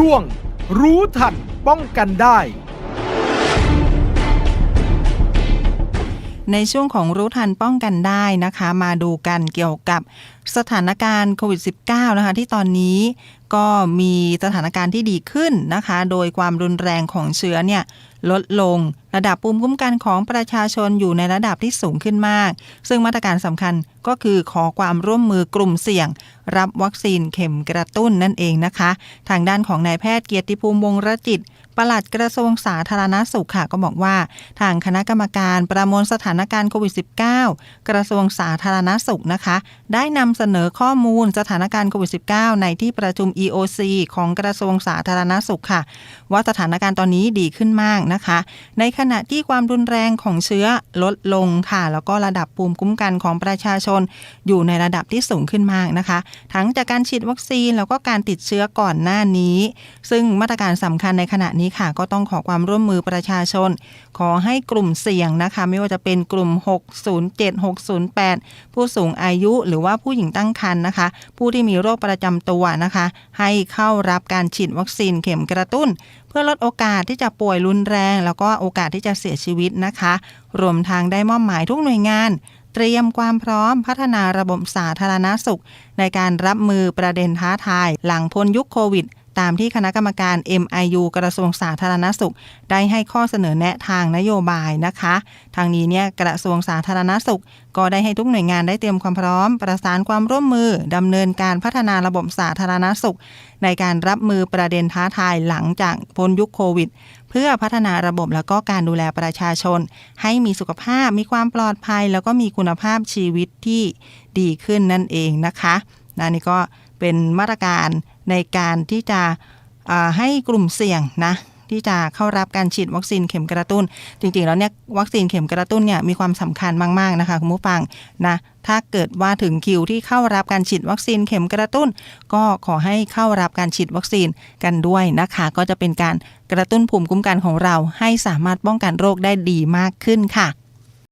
ช่วง รู้ทันป้องกันได้ ในช่วงของรู้ทันป้องกันได้นะคะ มาดูกันเกี่ยวกับสถานการณ์โควิด -19 นะคะ ที่ตอนนี้ก็มีสถานการณ์ที่ดีขึ้นนะคะ โดยความรุนแรงของเชื้อเนี่ยลดลง ระดับภูมิคุ้มกันของประชาชนอยู่ในระดับที่สูงขึ้นมาก ซึ่งมาตรการสำคัญก็คือขอความร่วมมือกลุ่มเสี่ยง รับวัคซีนเข็มกระตุ้นนั่นเองนะคะ ทางด้านของนายแพทย์เกียรติภูมิวงรจิตปลัดกระทรวงสาธารณาสุขค่ะก็บอกว่า ทางคณะกรรมการประมวลสถานการณ์โควิด -19 กระทรวงสาธารณาสุขนะคะ ได้นำเสนอข้อมูลสถานการณ์โควิด -19 ในที่ประชุม EOC ของกระทรวงสาธารณาสุขค่ะ ว่าสถานการณ์ตอนนี้ดีขึ้นมากนะคะ ในขณะที่ความรุนแรงของเชื้อลดลงค่ะ แล้วก็ระดับภูมิคุ้มกันของประชาชน อยู่ในระดับที่สูงขึ้นมากนะคะ ทั้งจากการฉีดวัคซีนแล้วก็การติดเชื้อก่อนหน้านี้ ซึ่งมาตรการสำคัญในขณะนี้ค่ะ ก็ต้องขอความร่วมมือประชาชน ขอให้กลุ่มเสี่ยงนะคะ ไม่ว่าจะเป็นกลุ่ม 607 608 ผู้สูงอายุหรือว่าผู้หญิงตั้งครรภ์นะคะ ผู้ที่มีโรคประจำตัวนะคะ ให้เข้ารับการฉีดวัคซีนเข็มกระตุ้น พื่อลดโอกาสที่จะป่วยรุนแรง แล้วก็โอกาสที่จะเสียชีวิตนะคะ รวมทางได้มอบหมายทุกหน่วยงาน เตรียมความพร้อมพัฒนาระบบสาธารณาสุข ในการรับมือประเด็นท้าทาย หลังพ้นยุคโควิด ตามที่คณะกรรมการ MIU กระทรวงสาธารณสุข ได้ให้ข้อเสนอแนะทางนโยบายนะคะ ทางนี้เนี่ยกระทรวงสาธารณสุข ก็ได้ให้ทุกหน่วยงานได้เตรียมความพร้อม ประสานความร่วมมือดำเนินการพัฒนาระบบสาธารณสุข ในการรับมือประเด็นท้าทายหลังจากพ้นยุคโควิดเพื่อพัฒนาระบบแล้วก็การดูแลประชาชน ให้มีสุขภาพมีความปลอดภัย แล้วก็มีคุณภาพชีวิตที่ดีขึ้นนั่นเองนะคะนะนี่ก็เป็นมาตรการ ในการที่จะให้กลุ่มเสี่ยงนะที่จะเข้ารับการฉีดวัคซีนเข็มกระตุ้น จริงๆ แล้วเนี่ยวัคซีนเข็มกระตุ้นเนี่ยมีความสำคัญมากๆนะคะคุณผู้ฟังนะถ้าเกิดว่าถึงคิวที่เข้ารับการฉีดวัคซีนเข็มกระตุ้น ก็ขอให้เข้ารับการฉีดวัคซีนกันด้วยนะคะ ก็จะเป็นการกระตุ้นภูมิคุ้มกันของเรา ให้สามารถป้องกันโรคได้ดีมากขึ้นค่ะ